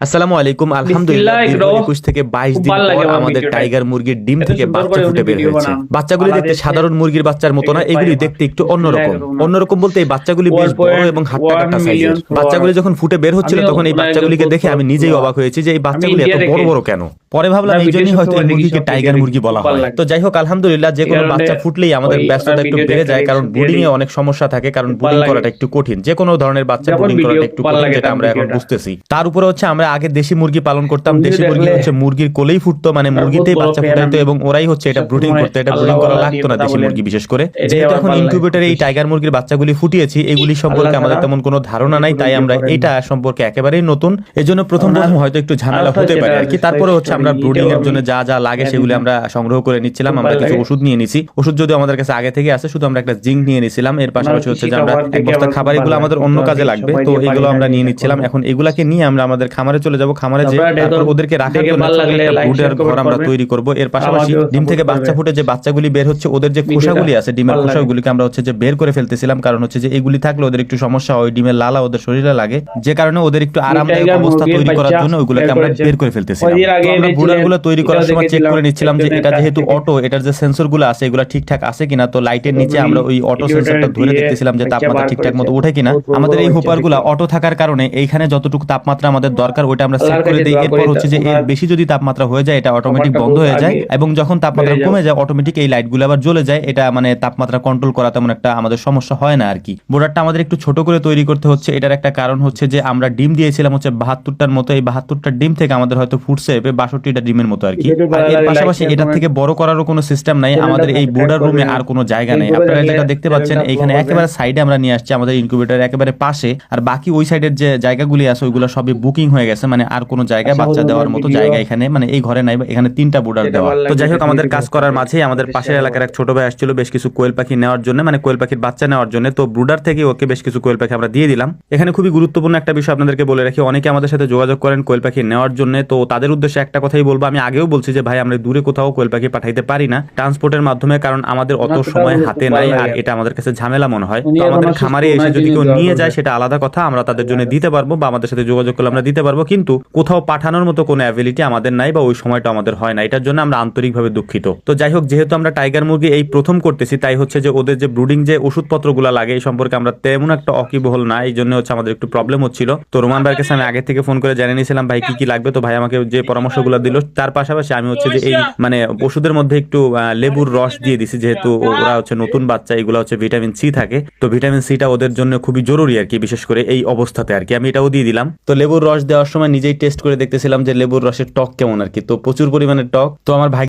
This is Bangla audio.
আসসালামু আলাইকুম আলহামদুলিল্লাহ। একুশ থেকে বাইশ দিন পর আমাদের টাইগার মুরগির ডিম থেকে বাচ্চা ফুটে বের হয়েছে। বাচ্চাগুলি দেখতে সাধারণ মুরগির বাচ্চার মতো না এগুলি দেখতে একটু। অন্যরকম। অন্যরকম বলতে এই বাচ্চাগুলি বেশ বড় এবং হাট্টা কাটা সাইজের বাচ্চাগুলি যখন ফুটে বের হচ্ছিল তখন এই বাচ্চাগুলিকে দেখে আমি নিজেই অবাক হয়েছি যে এই বাচ্চাগুলি এত বড় বড় কেন? পরে ভাবলাম এই জন্যই হয়তো এই মুরগিকে টাইগার মুরগি বলা হয়। তো যাই হোক আলহামদুলিল্লাহ যে কোনো বাচ্চা ফুটলেই আমাদের ব্যস্ততা একটু বেড়ে যায় কারণ ব্রুডিং এ অনেক সমস্যা থাকে কারণ ব্রুডিং। করাটা একটু কঠিন। যে কোনো ধরনের বাচ্চা ব্রুডিং করাটা একটু কঠিন যেটা আমরা এখন বুঝতেছি। তার উপরে হচ্ছে আমরা আগে দেশি মুরগি পালন করতাম। দেশি মুরগি হচ্ছে মুরগির কোলেই ফুটতো মানে মুরগিতেই বাচ্চা ফুটাইতো এবং ওরাই হচ্ছে এটা ব্রুডিং করতো। এটা ব্রুডিং করা লাগতো না দেশি মুরগি বিশেষ করে। যেহেতু এখন ইনকিউবেটরে এই টাইগার মুরগির বাচ্চাগুলি ফুটিয়েছি এগুলি সম্পর্কে আমাদের তেমন কোনো ধারণা নাই তাই আমরা এটা সম্পর্কে একেবারেই নতুন। এজন্য প্রথম প্রথম হয়তো একটু ঝামেলা হতে পারে আর কি তারপরে হচ্ছে আমরা ব্রুডিং এর জন্য যা যা লাগে সেগুলো আমরা সংগ্রহ করে নিচ্ছিলাম আমরা কিছু ওষুধ নিয়ে নিছি। ওষুধ যদি আমাদের কাছে আগে থেকে আছে শুধু আমরা একটা জিঙ্ক নিয়ে নিছিলাম। এর পাশাপাশি হচ্ছে যে আমরা এক বস্তা খাবার এগুলো আমাদের অন্য কাজে লাগবে। তো এগুলো আমরা নিয়ে নিচ্ছিলাম। এখন এগুলাকে নিয়ে আমরা আমাদের খামারে চলে যাব। খামারে যে ওদেরকে রাখার জন্য ব্রুডের ঘর আমরা তৈরি করব। এর পাশাপাশি ডিম থেকে বাচ্চা ফুটে যে বাচ্চাগুলি বের হচ্ছে ওদের যে খোসাগুলি আছে ডিমের। খোসাগুলিকে আমরা হচ্ছে যে বের করে ফেলতেছিলাম। কারণ হচ্ছে যে এগুলি থাকলে ওদের একটু সমস্যা হয় ডিমের লালা ওদের শরীরে লাগে। যে কারণে ওদের একটু আরামদায়ক অবস্থা তৈরি করার জন্য ওইগুলোকে আমরা বের করে ফেলতেছিলাম। আমরা ব্রুডারগুলো তৈরি করার সময় চেক করে নিচ্ছিলাম যে এটা যেহেতু অটো এটার যে সেন্সরগুলো আছে এগুলো ঠিকঠাক আছে কিনা? তো লাইটের নিচে আমরা ওই অটো সেন্সরটা ধরে দেখতেছিলাম যে তাপমাত্রা ঠিকঠাক মতো ওঠে কিনা। আমাদের এই হোপারগুলো অটো থাকার কারণে এইখানে যতটুকু তাপমাত্রা আমাদের দরকার ওইটা আমরা সেট করে দিই। এরপর হচ্ছে যে এর বেশি যদি তাপমাত্রা হয়ে যায় এটা অটোমেটিক বন্ধ হয়ে যায় এবং যখন তাপমাত্রা কমে যায় অটোমেটিক এই লাইটগুলো আবার জ্বলে যায়। এটা মানে তাপমাত্রা কন্ট্রোল করা তেমন একটা আমাদের সমস্যা হয় না আর কি। বোর্ডারটা আমাদের একটু ছোট করে তৈরি করতে হচ্ছে। এটার একটা কারণ হচ্ছে যে আমরা ডিম দিয়েছিলাম হচ্ছে বাহাত্তরটার মতো। এই বাহাত্তরটার ডিম থেকে আমাদের হয়তো ফুটছে ডিমের মতো আর কি। এর পাশাপাশি থেকে বড় করারও কোনো সিস্টেম নাই। আমাদের এই বোর্ডার রুমে আর কোনো জায়গা নেই। আপনারা যেটা দেখতে পাচ্ছেন এখানে একেবারে সাইডে আমরা নিয়ে আসছি আমাদের ইনকিউবেটর একেবারে পাশে। আর বাকি ওই সাইডের যে জায়গাগুলি আছে ওইগুলো সবই বুকিং হয়ে গেছে। মানে আর কোনো জায়গায় আচ্ছা, বাচ্চা দেওয়ার মতো জায়গা এখানে মানে এই ঘরে নাই এখানে তিনটা বোর্ডার দেওয়া। তো যাই হোক আমাদের কাজ করার মাঝেই আমাদের পাশের এলাকার এক ছোট ভাই আসছিল বেশ কিছু কোয়েল পাখি নেওয়ার জন্য মানে কোয়েল পাখির বাচ্চা নেওয়ার জন্য। তো ব্রুডার থেকে ওকে বেশ কিছু কোয়েল পাখি আমরা দিয়ে দিলাম। এখানে খুবই গুরুত্বপূর্ণ একটা বিষয় আপনাদেরকে বলে রাখি। অনেকে আমাদের সাথে যোগাযোগ করেন কোয়েল পাখি নেওয়ার জন্য। তো তাদের উদ্দেশ্যে একটা কথাই বলব আমি আগেও বলছি যে ভাই আমরা দূরে কোথাও কোয়েল পাখি পাঠাইতে পারি না। ট্রান্সপোর্টের মাধ্যমে কারণ আমাদের অত সময় হাতে নাই আর এটা আমাদের কাছে ঝামেলা মনে হয়। তো আমাদের খামারে এসে যদি কেউ নিয়ে যায় সেটা আলাদা কথা আমরা তাদের জন্য দিতে পারব বা আমাদের সাথে যোগাযোগ করলে আমরা দিতে পারব। কিন্তু কোথাও পাঠানোর মতো কোনো অ্যাবিলিটি আমাদের নাই বা ওই সময়টা আমাদের হয় না। এটার জন্য আমরা আন্তরিকভাবে দুঃখিত। তো যাই হোক যেহেতু আমরা টাইগার মুরগি এই প্রথম করতেছি তাই হচ্ছে যে ওদের যে ব্রুডিং যে ওষুধপত্রগুলো লাগে এই সম্পর্কে আমরা তেমন একটা অকিবহল না। এই জন্য হচ্ছে আমাদের একটু প্রবলেম হচ্ছিল। তো রোমান ভাইয়ের কাছে আমি আগে থেকে ফোন করে জানিয়ে নিয়েছিলাম ভাই কি কি লাগবে? তো ভাই আমাকে যে পরামর্শগুলো দিল। তার পাশাপাশি আমি হচ্ছে যে এই মানে ওষুধের মধ্যে একটু লেবুর রস দিয়ে দিছি যেহেতু ওরা হচ্ছে নতুন বাচ্চা এগুলো হচ্ছে ভিটামিন সি থাকে। তো ভিটামিন সিটা ওদের জন্য খুবই জরুরি আর কি বিশেষ করে এই অবস্থাতে আর কি। আমি এটাও দিয়ে দিলাম। তো লেবুর রস দেওয়ার সময় নিজেই টেস্ট করে দেখতেছিলাম যে লেবুর রসের টক কেমন আর কি। তো প্রচুর পরিমাণে টক তো আমার ভাই